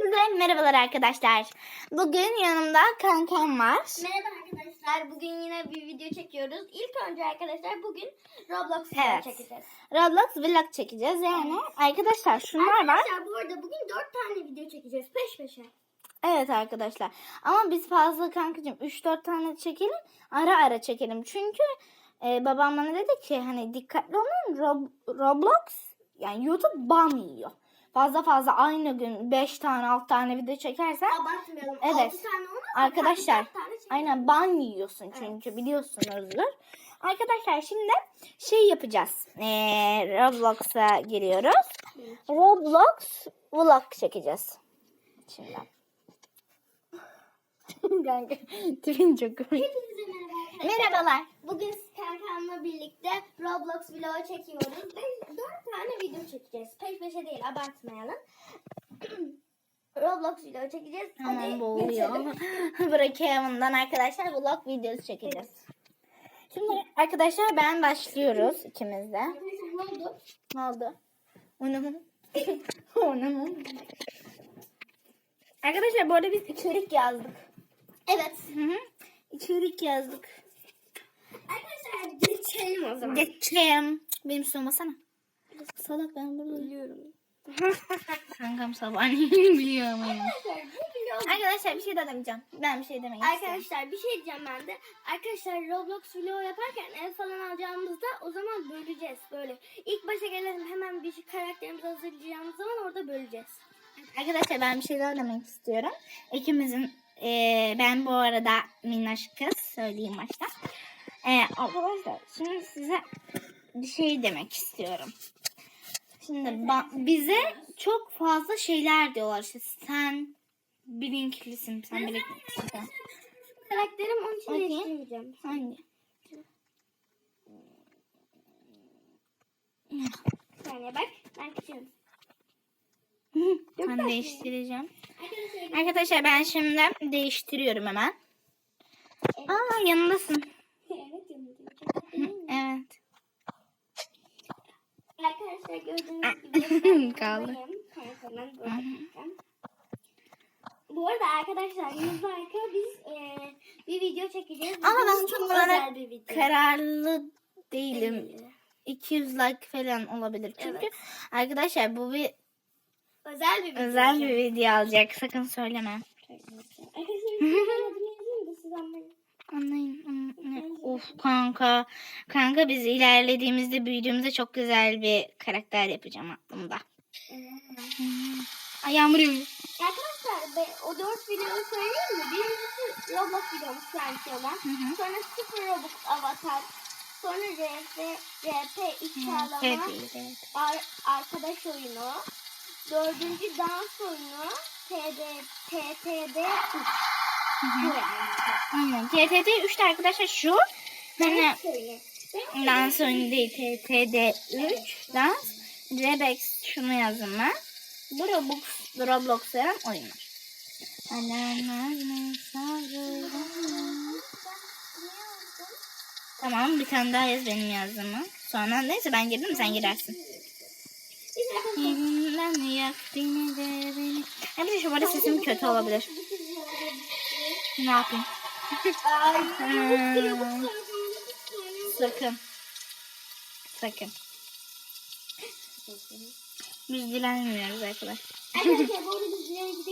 Hepinize merhabalar arkadaşlar. Bugün yanımda kankam var. Merhaba arkadaşlar. Bugün yine bir video çekiyoruz. İlk önce arkadaşlar bugün Roblox video Evet. çekeceğiz. Roblox vlog çekeceğiz yani. Arkadaşlar şunlar var. Arkadaşlar bu arada bugün 4 tane video çekeceğiz peş peşe. Evet arkadaşlar. Ama biz fazla kankacığım 3-4 tane çekelim. Ara ara çekelim. Çünkü e, babam bana dedi ki hani dikkatli olun Rob- Roblox yani YouTube ban yiyor. Fazla fazla aynı gün 5 tane 6 tane video çekersen Abartmayalım. Evet. 6 tane olmaz. Arkadaşlar tane çekelim. aynen ban yiyorsun çünkü biliyorsunuzdur. Arkadaşlar şimdi şey yapacağız. Ee, Roblox'a giriyoruz. Roblox vlog çekeceğiz. Şimdi. Kanka tipin çok komik. Hepinize merhaba arkadaşlar. Merhabalar. Bugün kankamla birlikte Roblox vlogu çekiyoruz. 4 tane video çekeceğiz. Peş peşe değil abartmayalım. Roblox vlogu çekeceğiz. Hemen boğuluyor. geçelim. Brookhaven'dan arkadaşlar vlog videosu çekeceğiz. Şimdi arkadaşlar ben başlıyoruz ikimiz de. Ne oldu? Ne oldu? Oynamam. Oynamam. Arkadaşlar bu arada biz içerik yazdık. Evet. Hı hı. İçerik yazdık. Geçelim o zaman. Geçelim. Benim üstüme basana. Salak ben burada. Biliyorum. Kankam sabahleyin biliyorum. yani. Arkadaşlar bir şey daha demeyeceğim. Ben bir şey istiyorum. Arkadaşlar bir şey diyeceğim ben de. Arkadaşlar Roblox vlog yaparken ev falan alacağımızda o zaman böleceğiz böyle. İlk başa gelelim hemen bir karakterimizi hazırlayacağımız zaman orada böleceğiz. Arkadaşlar ben bir şey daha demek istiyorum. İkimizin eee, ben bu arada minnoş kız söyleyeyim başta. Eee, arkadaşlar şimdi size bir şey demek istiyorum. Şimdi bize çok fazla şeyler diyorlar işte sen bilinklisin sen bilinklisin. Karakterim onun için değiştirmeyeceğim. Hangi? Bir saniye bak ben küçüğüm. Ben değiştireceğim. Arkadaşlar Arkadaşlar ben şimdi değiştiriyorum hemen. Aa yanındasın. Evet. Evet. Arkadaşlar gördüğünüz gibi Kaldı. kankamın. Bu arada arkadaşlar 100 like'a biz e, bir video çekeceğiz. Ama ben çok olarak özel bir video. kararlı değilim. Değil. 200 like falan olabilir. Çünkü Evet. arkadaşlar bu bir Özel bir video. özel bir video alacak. Sakın söyleme. Arkadaşlar videonun adını yazayım da siz anlayın. Of kanka. Kanka biz ilerlediğimizde büyüdüğümüzde çok güzel bir karakter yapacağım aklımda. Ay yağmur yağıyor. Arkadaşlar be, o dört videoyu söyleyeyim mi? Birincisi Roblox videomuz şu anki olan. hı. Sonra Super Robux Avatar. Sonra RP, RP iç ağlama. Evet, evet, evet. Ar- arkadaş oyunu. Dördüncü dans oyunu. TD, TTD 3. Aynen. TTT 3'te arkadaşlar şu. Hani Dans oyunu. Değil. TTD 3 dans. Rebex şunu yazdım ben. Bu Roblox, Roblox veren oyunlar. Tamam bir tane daha yaz benim yazdığımı. Sonra neyse ben girdim sen girersin. Elinden yak beni de beni. Bir de şu arada sesim kötü olabilir. Ne yapayım? Bu Sakın. Sakın. Biz dilenmiyoruz arkadaşlar. Arkadaşlar bu arada biz.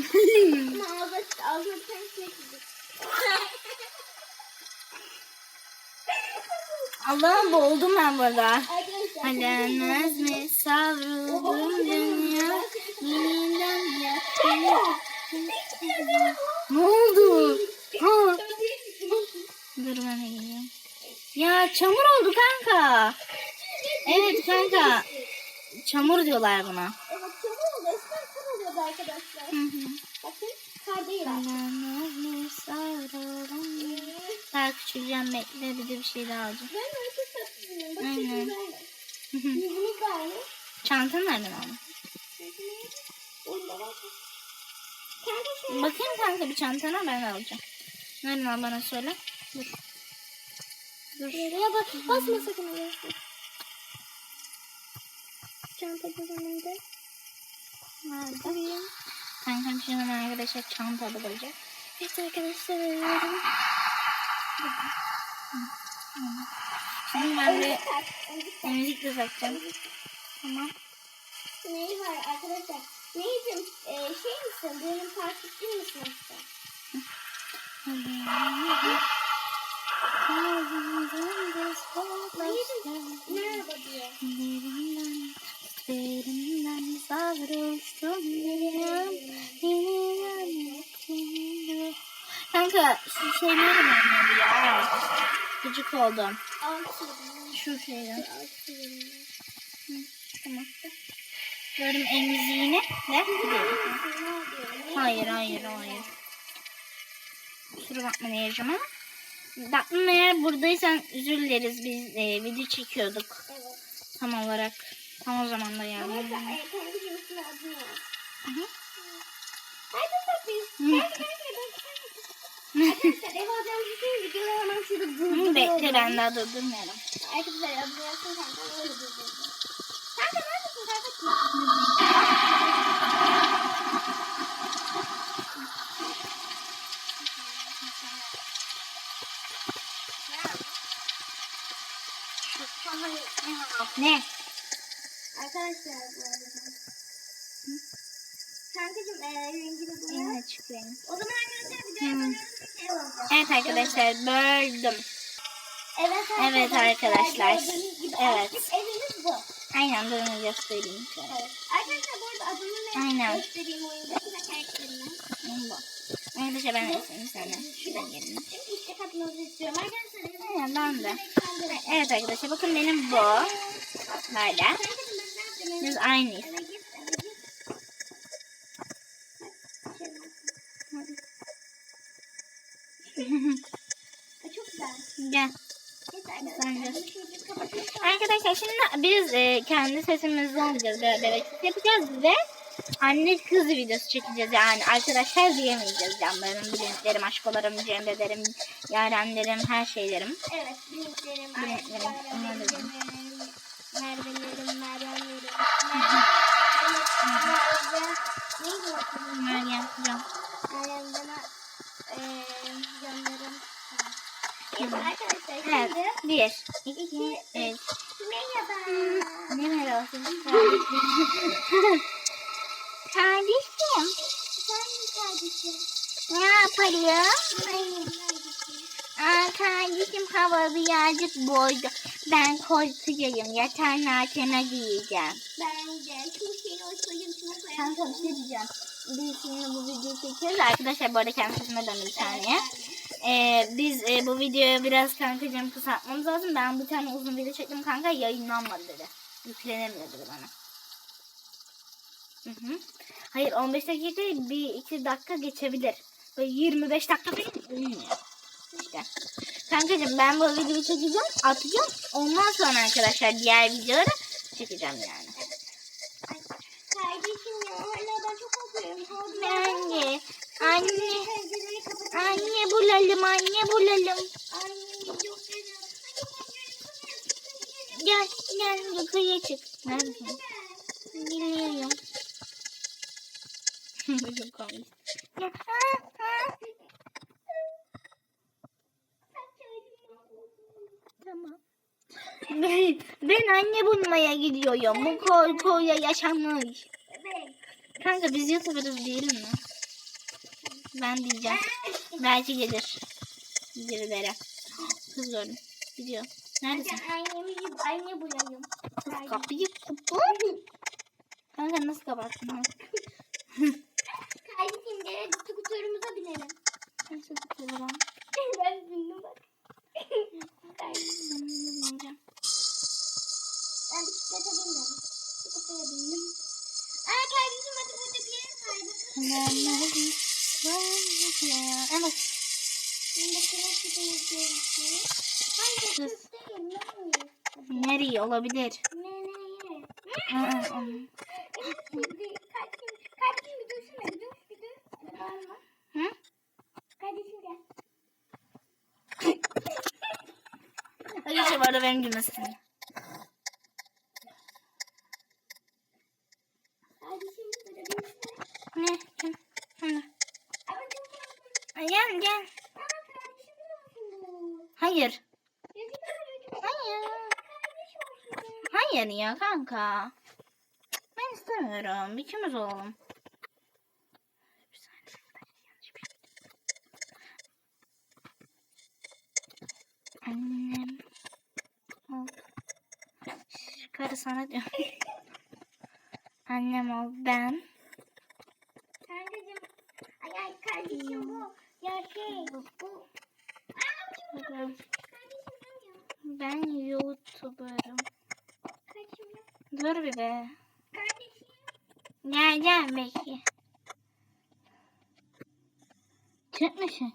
Ama ağzına, ağzına. Allah'ım boğuldum ben burada. Alemez mi savruldum dünya. Ne oldu? Ha. Dur ben de geliyorum. Ya çamur oldu kanka. Evet kanka. Çamur diyorlar buna. Evet çamur oldu. Eskiden kar oluyordu arkadaşlar. Hı hı. Bakın kar değil artık. Alemez mi savruldum Daha küçüleceğim bekle bir de bir şey daha alacağım. Ben öyle çok tatlıyım. Bak Aynen. de aynı. Çantanı nereden aldın? Oyunda var. Kanka şey. Bakayım kanka bir çantana ben alacağım. Nereden al bana söyle. Dur. Dur. Ya bak basma sakın oraya. çantamızın önünde. Nerede? Kankam şimdi arkadaşlar çanta bulacak. Evet arkadaşlar. Şimdi ben de müzik de takacağım. Tamam. Neyi var arkadaşlar? Neydim? Ee, şey misin? Benim takipçi misin? Neydim? Merhaba diyor. Derinden sarhoştum Kanka şu şey nerede oynuyordu ya? Gıcık oldum. Şu şeyden. Altı. Tamam. Gördüm emziğini ve gidiyorum. Hayır hayır hayır. Kusura bakma Nehir'cim ama. Tatlım eğer buradaysan özür dileriz. Biz e, video çekiyorduk Evet. tam olarak. Tam o zaman da Ama yani. e, kendi cümlesinin adını yaz. Hı hı. Hadi gel. Arkadaşlar ev alacağımız için videoyu hemen şurada Hı, durduruyorum. Bekle ben daha durdurmuyorum. Arkadaşlar yazsın kanka öyle durduruyorum. Ne? Arkadaşlar bu arada. Kankacığım e, rengi de boya. Yine çıkıyor. O zaman arkadaşlar videoya Hı. bölüyoruz bir şey olacak. Evet arkadaşlar böldüm. Evet Evet arkadaşlar. Gördüğünüz gibi Evet. Aynen durun göstereyim. şöyle. Evet. Arkadaşlar bu arada adını ne göstereyim oyundaki ve karakterini. Bu. Arkadaşlar ben de senin sana. Şuradan gelin. Şimdi istek atmanızı istiyorum. Arkadaşlar Aynen ben de. Evet arkadaşlar bakın benim bu. Böyle. Ben? Biz aynıyız. Çok güzel. Gel. Sen arkadaşlar. Arkadaşlar şimdi biz e, kendi sesimizle olacağız. Böyle bebek yapacağız ve anne kız videosu çekeceğiz. Yani arkadaşlar diyemeyeceğiz canlarım, bileklerim, aşkolarım, cemrelerim, yarenlerim, her şeylerim. Evet, linklerim, Linklerim, onlar da benim. Merve'lerim, Meryem'lerim, Neydi bakayım? Meryem, can. Meryem bana eee canlarım. Evet Tamam. arkadaşlar Evet, şimdi bir, iki, üç. merhaba. Ne merhaba Kardeşim, Sen kardeşim. ne yapalım? Benim kardeşim. Aa, kardeşim hava birazcık boydu. Ben korkacağım. Yatağın altına giyeceğim. Ben de Tuğçe'nin o soyuntunu koyalım. Kanka bir şey diyeceğim. Biz şimdi bu videoyu çekiyoruz. Arkadaşlar bu arada kendi sesime döndüm bir saniye. Ee, biz e, bu videoyu biraz kankacığım kısaltmamız lazım. Ben bir tane uzun video çektim kanka yayınlanmadı dedi. Yüklenemiyor dedi bana. Hı hı. Hayır 15 dakika değil bir iki dakika geçebilir. Böyle 25 dakika olmuyor. İşte. Kankacığım ben bu videoyu çekeceğim, atacağım. Ondan sonra arkadaşlar diğer videoları çekeceğim yani. Kardeşim ya hala ben çok korkuyorum. De. Anne. Anne bulalım, anne bulalım. Annem çok güzel. Gel, gel yukarıya çık. Neredesin? Geliyorum. Çok komik. Gel. Tamam. Ben, ben anne bulmaya gidiyorum. Bu korkuyla yaşamış. Evet. Kanka biz YouTuber'ız değil mi? Ben diyeceğim. Belki gelir. Birileri. Kız gördüm. Gidiyor. Neredesin? Annemi anne bulayım. Kız kapıyı kapat. Kanka nasıl kapattın? Kardeşim gel skuterimize binelim. Nasıl tutuyorum? ben bindim bak. Kardeşim, Ben bilmeyeceğim. ben bisiklete bindim. Skutere bindim. Aa kardeşim hadi burada bir yere kaydık. Evet. Kız değil. Nereye? Olabilir? Nereye? Kardeşim, kardeşim. Hı? Kardeşim gel. Arkadaşlar bu arada benim gülmesin. Ne? Kim? Hadi. Ama çok tatlı. Ay, Gel gel. Aa, kardeşim olsun. Hayır. Yazıklar olsun. Hayır. Kardeş olsun. Hayır ya kanka. Ben istemiyorum. İkimiz olalım. Annem. Ol. Karı sana diyor. Annem ol ben. Kankacığım. Ay ay kardeşim bu. Ya şey bu. Ben, kardeşim ya? ben YouTuber'ım. Kardeşim ya. Dur bir be. Gel gel. Türk müsün?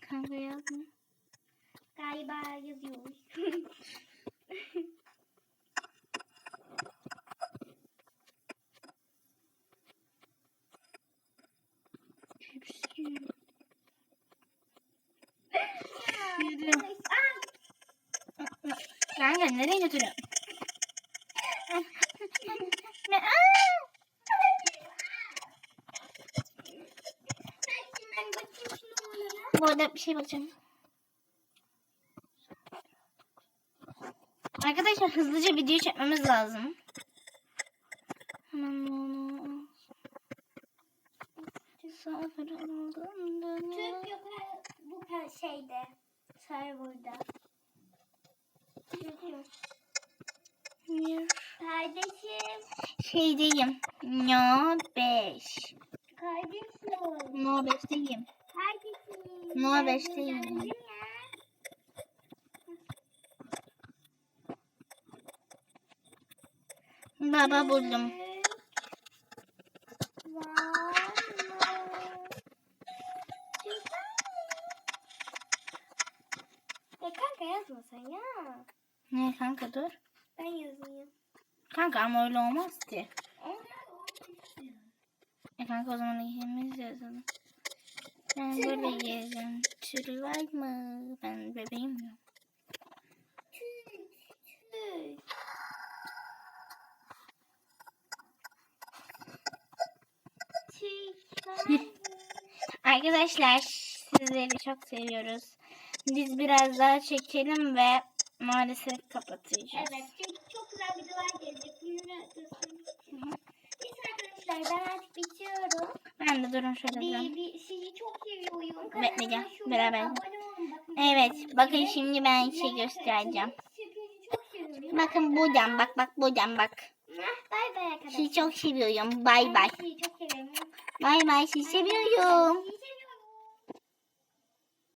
Kanka yazma. Galiba yazıyor. Hepsi. Yürü. Kanka nereye götürüyorsun? Ne-. Bu arada bir şey bakacağım. Arkadaşlar hızlıca video çekmemiz lazım. Hemen onu... Misafir olduğumda... Türk yok bu şeyde. Serverda. Kardeşim. Şeydeyim. No 5. Kardeşim. No 5'teyim. Kardeşim. No, Ben beşteyim. geldim ya. Baba buldum. Türk Var mı? Güzel. Ya kanka yazma sen ya. Dur. Ben yazayım. Kanka ama öyle olmaz ki. E kanka o zaman ikimiz yazalım. Ben böyle gezeceğim. Türü var mı? Ben bebeğim ya. Arkadaşlar sizleri çok seviyoruz. Biz biraz daha çekelim ve maalesef kapatacağız. Evet çünkü çok güzel videolar gelecek. Bunları göstermek için. Neyse arkadaşlar ben artık bitiyorum. Ben de durun şöyle Bir, durun. bir, sizi çok seviyorum. Bekle, gel. Kanalıma Beraber. abone olun. Bakın Evet bakın şimdi ben şey göstereceğim. çok seviyorum. Bakın buradan bak bak buradan bak. Hah, Bay bay arkadaşlar. Sizi çok seviyorum. Bay bay. Sizi çok seviyorum. Bay bay sizi seviyorum.